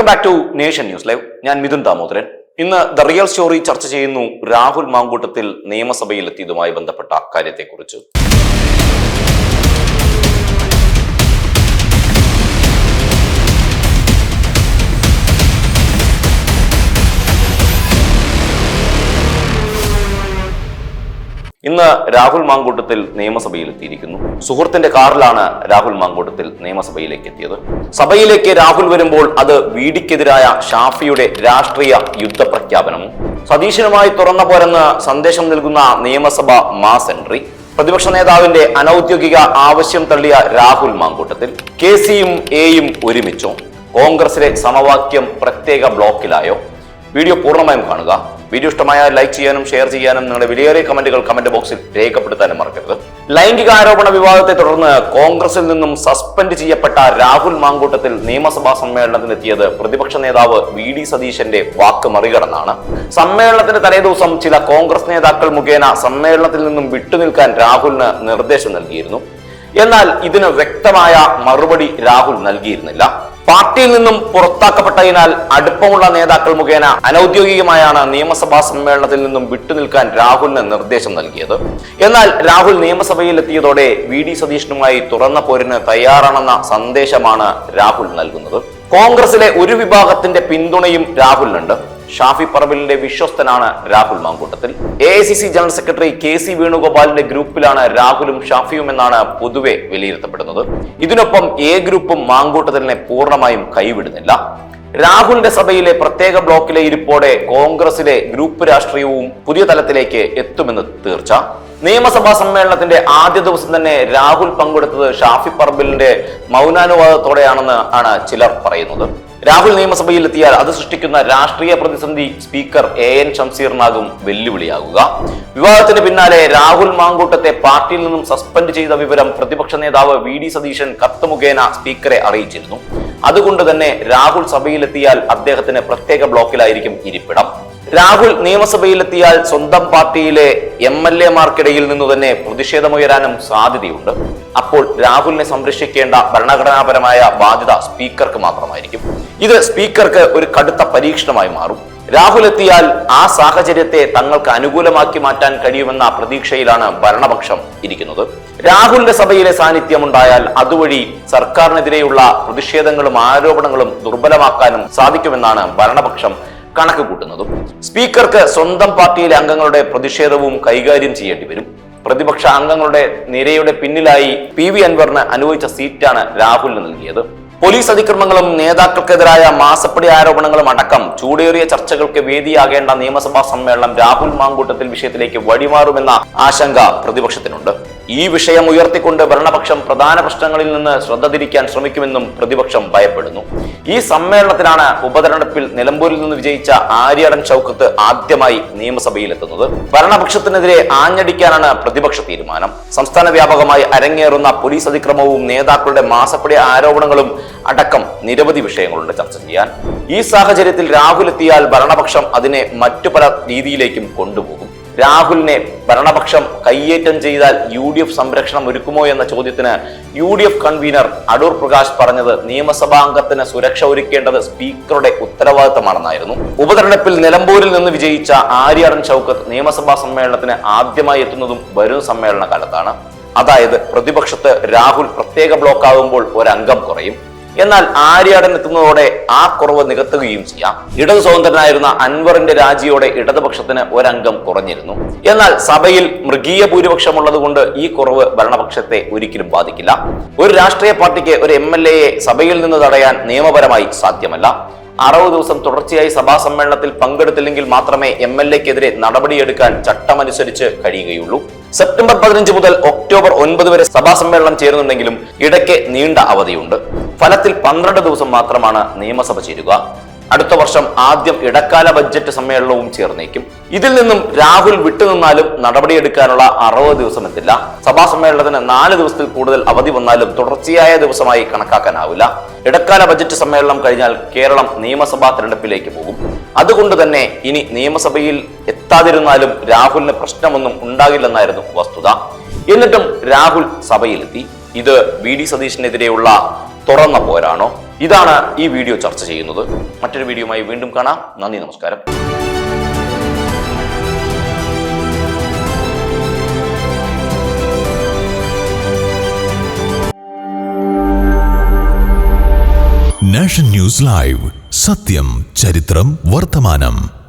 Welcome back to nation news live ഞാൻ മിഥുൻ ദാമോദരൻ. ഇന്ന് the real story ചർച്ച ചെയ്യുന്നു രാഹുൽ മാങ്കൂട്ടത്തിൽ നിയമസഭയിൽ എത്തിയതുമായി ബന്ധപ്പെട്ട കാര്യത്തെക്കുറിച്ച്. ഇന്ന് രാഹുൽ മാങ്കൂട്ടത്തിൽ നിയമസഭയിൽ എത്തിയിരിക്കുന്നു സുഹൃത്തിന്റെ കാറിലാണ് രാഹുൽ മാങ്കൂട്ടത്തിൽ നിയമസഭയിലേക്ക് എത്തിയത് സഭയിലേക്ക് രാഹുൽ വരുമ്പോൾ അത് വീടിക്കെതിരായ ഷാഫിയുടെ രാഷ്ട്രീയ യുദ്ധപ്രഖ്യാപനവും സതീശനുമായി തുറന്ന പോരെന്ന് സന്ദേശം നൽകുന്ന നിയമസഭ മാസ് എൻട്രി പ്രതിപക്ഷ നേതാവിന്റെ അനൌദ്യോഗിക ആവശ്യം തള്ളിയ രാഹുൽ മാങ്കൂട്ടത്തിൽ കെ സിയും എയും ഒരുമിച്ചോ കോൺഗ്രസിലെ സമവാക്യം പ്രത്യേക ബ്ലോക്കിലായോ വീഡിയോ പൂർണമായും കാണുക. വീഡിയോ ഇഷ്ടമായ ലൈക്ക് ചെയ്യാനും ഷെയർ ചെയ്യാനും നിങ്ങളുടെ വിലയേറിയ കമന്റുകൾ കമന്റ് ബോക്സിൽ രേഖപ്പെടുത്താനും മറക്കരുത്. ലൈംഗിക ആരോപണ വിവാദത്തെ തുടർന്ന് കോൺഗ്രസിൽ നിന്നും സസ്പെൻഡ് ചെയ്യപ്പെട്ട രാഹുൽ മാങ്കൂട്ടത്തിൽ നിയമസഭാ സമ്മേളനത്തിനെത്തിയത് പ്രതിപക്ഷ നേതാവ് വി ഡി സതീശന്റെ വാക്ക് മറികടന്നാണ്. സമ്മേളനത്തിന്റെ തലേദിവസം ചില കോൺഗ്രസ് നേതാക്കൾ മുഖേന സമ്മേളനത്തിൽ നിന്നും വിട്ടുനിൽക്കാൻ രാഹുലിന് നിർദ്ദേശം നൽകിയിരുന്നു. എന്നാൽ ഇതിന് വ്യക്തമായ മറുപടി രാഹുൽ നൽകിയിരുന്നില്ല. പാർട്ടിയിൽ നിന്നും പുറത്താക്കപ്പെട്ടതിനാൽ അടുപ്പമുള്ള നേതാക്കൾ മുഖേന അനൌദ്യോഗികമായാണ് നിയമസഭാ സമ്മേളനത്തിൽ നിന്നും വിട്ടുനിൽക്കാൻ രാഹുലിന് നിർദ്ദേശം നൽകിയത്. എന്നാൽ രാഹുൽ നിയമസഭയിൽ എത്തിയതോടെ വി ഡി സതീഷിനുമായി തുറന്ന പോരിന് തയ്യാറാണെന്ന സന്ദേശമാണ് രാഹുൽ നൽകുന്നത്. കോൺഗ്രസിലെ ഒരു വിഭാഗത്തിന്റെ പിന്തുണയും രാഹുലിനുണ്ട്. ഷാഫി പറമ്പിലിന്റെ വിശ്വസ്തനാണ് Rahul Mankoottathil. A I C C general secretary K C വേണുഗോപാലിന്റെ ഗ്രൂപ്പിലാണ് രാഹുലും ഷാഫിയും എന്നാണ് പൊതുവെ വിലയിരുത്തപ്പെടുന്നത്. ഇതിനൊപ്പം എ ഗ്രൂപ്പും മാങ്കൂട്ടത്തിലിനെ പൂർണമായും കൈവിടുന്നില്ല. രാഹുലിന്റെ സഭയിലെ പ്രത്യേക ബ്ലോക്കിലെ ഇരിപ്പോടെ കോൺഗ്രസിലെ ഗ്രൂപ്പ് രാഷ്ട്രീയവും പുതിയ തലത്തിലേക്ക് എത്തുമെന്ന് തീർച്ച. നിയമസഭാ സമ്മേളനത്തിന്റെ ആദ്യ ദിവസം തന്നെ രാഹുൽ പങ്കെടുത്തത് ഷാഫി പറമ്പിലിന്റെ മൗനാനുവാദത്തോടെയാണെന്ന് ആണ് ചിലർ പറയുന്നത്. രാഹുൽ നിയമസഭയിൽ എത്തിയാൽ അത് സൃഷ്ടിക്കുന്ന രാഷ്ട്രീയ പ്രതിസന്ധി സ്പീക്കർ എ എൻ ഷംസീറിനാകും വെല്ലുവിളിയാകുക. വിവാദത്തിന് പിന്നാലെ രാഹുൽ മാങ്കൂട്ടത്തെ പാർട്ടിയിൽ നിന്നും സസ്പെൻഡ് ചെയ്ത വിവരം പ്രതിപക്ഷ നേതാവ് വി ഡി സതീശൻ കത്ത് മുഖേന സ്പീക്കറെ അറിയിച്ചിരുന്നു. അതുകൊണ്ട് തന്നെ രാഹുൽ സഭയിലെത്തിയാൽ അദ്ദേഹത്തിന് പ്രത്യേക ബ്ലോക്കിലായിരിക്കും ഇരിപ്പിടം. രാഹുൽ നിയമസഭയിലെത്തിയാൽ സ്വന്തം പാർട്ടിയിലെ എം എൽ എമാർക്കിടയിൽ നിന്നു തന്നെ പ്രതിഷേധമുയരാനും സാധ്യതയുണ്ട്. അപ്പോൾ രാഹുലിനെ സംരക്ഷിക്കേണ്ട ഭരണഘടനാപരമായ ബാധ്യത സ്പീക്കർക്ക് മാത്രമായിരിക്കും. ഇത് സ്പീക്കർക്ക് ഒരു കടുത്ത പരീക്ഷണമായി മാറും. രാഹുൽ എത്തിയാൽ ആ സാഹചര്യത്തെ തങ്ങൾക്ക് അനുകൂലമാക്കി മാറ്റാൻ കഴിയുമെന്ന പ്രതീക്ഷയിലാണ് ഭരണപക്ഷം ഇരിക്കുന്നത്. രാഹുലിന്റെ സഭയിലെ സാന്നിധ്യം ഉണ്ടായാൽ അതുവഴി സർക്കാരിനെതിരെയുള്ള പ്രതിഷേധങ്ങളും ആരോപണങ്ങളും ദുർബലമാക്കാനും സാധിക്കുമെന്നാണ് ഭരണപക്ഷം കണക്ക് കൂട്ടുന്നതും സ്പീക്കർക്ക് സ്വന്തം പാർട്ടിയിലെ അംഗങ്ങളുടെ പ്രതിഷേധവും കൈകാര്യം ചെയ്യേണ്ടി വരും. പ്രതിപക്ഷ അംഗങ്ങളുടെ നിരയുടെ പിന്നിലായി പി വി അൻവറിന് അനുവദിച്ച സീറ്റാണ് രാഹുലിന് നൽകിയത്. പോലീസ് അതിക്രമങ്ങളും നേതാക്കൾക്കെതിരായ മാസപ്പടി ആരോപണങ്ങളും അടക്കം ചൂടേറിയ ചർച്ചകൾക്ക് വേദിയാകേണ്ട നിയമസഭാ സമ്മേളനം രാഹുൽ മാങ്കൂട്ടത്തിൽ വിഷയത്തിലേക്ക് വഴിമാറുമെന്ന ആശങ്ക പ്രതിപക്ഷത്തിനുണ്ട്. ഈ വിഷയം ഉയർത്തിക്കൊണ്ട് ഭരണപക്ഷം പ്രധാന പ്രശ്നങ്ങളിൽ നിന്ന് ശ്രദ്ധ തിരിക്കാൻ ശ്രമിക്കുമെന്നും പ്രതിപക്ഷം ഭയപ്പെടുന്നു. ഈ സമ്മേളനത്തിലാണ് ഉപതെരഞ്ഞെടുപ്പിൽ നിലമ്പൂരിൽ നിന്ന് വിജയിച്ച ആര്യടൻ ചൌക്കത്ത് ആദ്യമായി നിയമസഭയിലെത്തുന്നത്. ഭരണപക്ഷത്തിനെതിരെ ആഞ്ഞടിക്കാനാണ് പ്രതിപക്ഷ തീരുമാനം. സംസ്ഥാന വ്യാപകമായി അരങ്ങേറുന്ന പോലീസ് അതിക്രമവും നേതാക്കളുടെ മാസപ്പടി ആരോപണങ്ങളും അടക്കം നിരവധി വിഷയങ്ങളുണ്ട് ചർച്ച ചെയ്യാൻ. ഈ സാഹചര്യത്തിൽ രാഹുൽ എത്തിയാൽ ഭരണപക്ഷം അതിനെ മറ്റു പല രീതിയിലേക്കും കൊണ്ടുപോകും. രാഹുലിനെ ഭരണപക്ഷം കയ്യേറ്റം ചെയ്താൽ യു ഡി എഫ് സംരക്ഷണം ഒരുക്കുമോ എന്ന ചോദ്യത്തിന് U D F convener Adoor Prakash പറഞ്ഞത് നിയമസഭാംഗത്തിന് സുരക്ഷ ഒരുക്കേണ്ടത് സ്പീക്കറുടെ ഉത്തരവാദിത്തമാണെന്നായിരുന്നു. ഉപതെരഞ്ഞെടുപ്പിൽ നിലമ്പൂരിൽ നിന്ന് വിജയിച്ച ആര്യാടൻ ചൌക്കത്ത് നിയമസഭാ സമ്മേളനത്തിന് ആദ്യമായി എത്തുന്നതും വരും സമ്മേളന കാലത്താണ് അതായത് പ്രതിപക്ഷത്ത് രാഹുൽ പ്രത്യേക ബ്ലോക്കാകുമ്പോൾ ഒരംഗം കുറയും. എന്നാൽ ആര്യാടൻ എത്തുന്നതോടെ ആ കുറവ് നികത്തുകയും ചെയ്യാം. ഇടതു സ്വതന്ത്രനായിരുന്ന അൻവറിന്റെ രാജിയോടെ ഇടതുപക്ഷത്തിന് ഒരംഗം കുറഞ്ഞിരുന്നു. എന്നാൽ സഭയിൽ മൃഗീയ ഭൂരിപക്ഷം ഉള്ളതുകൊണ്ട് ഈ കുറവ് ഭരണപക്ഷത്തെ ഒരിക്കലും ബാധിക്കില്ല. ഒരു രാഷ്ട്രീയ പാർട്ടിക്ക് ഒരു എം എൽ എയെ സഭയിൽ നിന്ന് തടയാൻ നിയമപരമായി സാധ്യമല്ല. അറുപത് ദിവസം തുടർച്ചയായി സഭാ സമ്മേളനത്തിൽ പങ്കെടുത്തില്ലെങ്കിൽ മാത്രമേ എം എൽ എക്കെതിരെ നടപടിയെടുക്കാൻ ചട്ടമനുസരിച്ച് കഴിയുകയുള്ളൂ. സെപ്റ്റംബർ പതിനഞ്ച് മുതൽ ഒക്ടോബർ ഒൻപത് വരെ സഭാ സമ്മേളനം ചേരുന്നുണ്ടെങ്കിലും ഇടയ്ക്ക് നീണ്ട അവധിയുണ്ട്. ഫലത്തിൽ പന്ത്രണ്ട് ദിവസം മാത്രമാണ് നിയമസഭ ചേരുക. അടുത്ത വർഷം ആദ്യം ഇടക്കാല ബഡ്ജറ്റ് സമ്മേളനവും ചേർന്നേക്കും. ഇതിൽ നിന്നും രാഹുൽ വിട്ടുനിന്നാലും നടപടിയെടുക്കാനുള്ള അറുപത് ദിവസം എത്തില്ല. സഭാ സമ്മേളനത്തിന് നാല് ദിവസത്തിൽ കൂടുതൽ അവധി വന്നാലും തുടർച്ചയായ ദിവസമായി കണക്കാക്കാനാവില്ല. ഇടക്കാല ബജറ്റ് സമ്മേളനം കഴിഞ്ഞാൽ കേരളം നിയമസഭാ തെരഞ്ഞെടുപ്പിലേക്ക് പോകും. അതുകൊണ്ട് തന്നെ ഇനി നിയമസഭയിൽ എത്താതിരുന്നാലും രാഹുലിന് പ്രശ്നമൊന്നും ഉണ്ടാകില്ലെന്നായിരുന്നു വസ്തുത. എന്നിട്ടും രാഹുൽ സഭയിലെത്തി. ഇത് വി ഡി സതീഷിനെതിരെയുള്ള തുറന്ന പോരാണോ ഇതാണ് ഈ വീഡിയോ ചർച്ച ചെയ്യുന്നത്. മറ്റൊരു വീഡിയോയുമായി വീണ്ടും കാണാം. നന്ദി നമസ്കാരം. Nation news live. സത്യം ചരിത്രം വർത്തമാനം.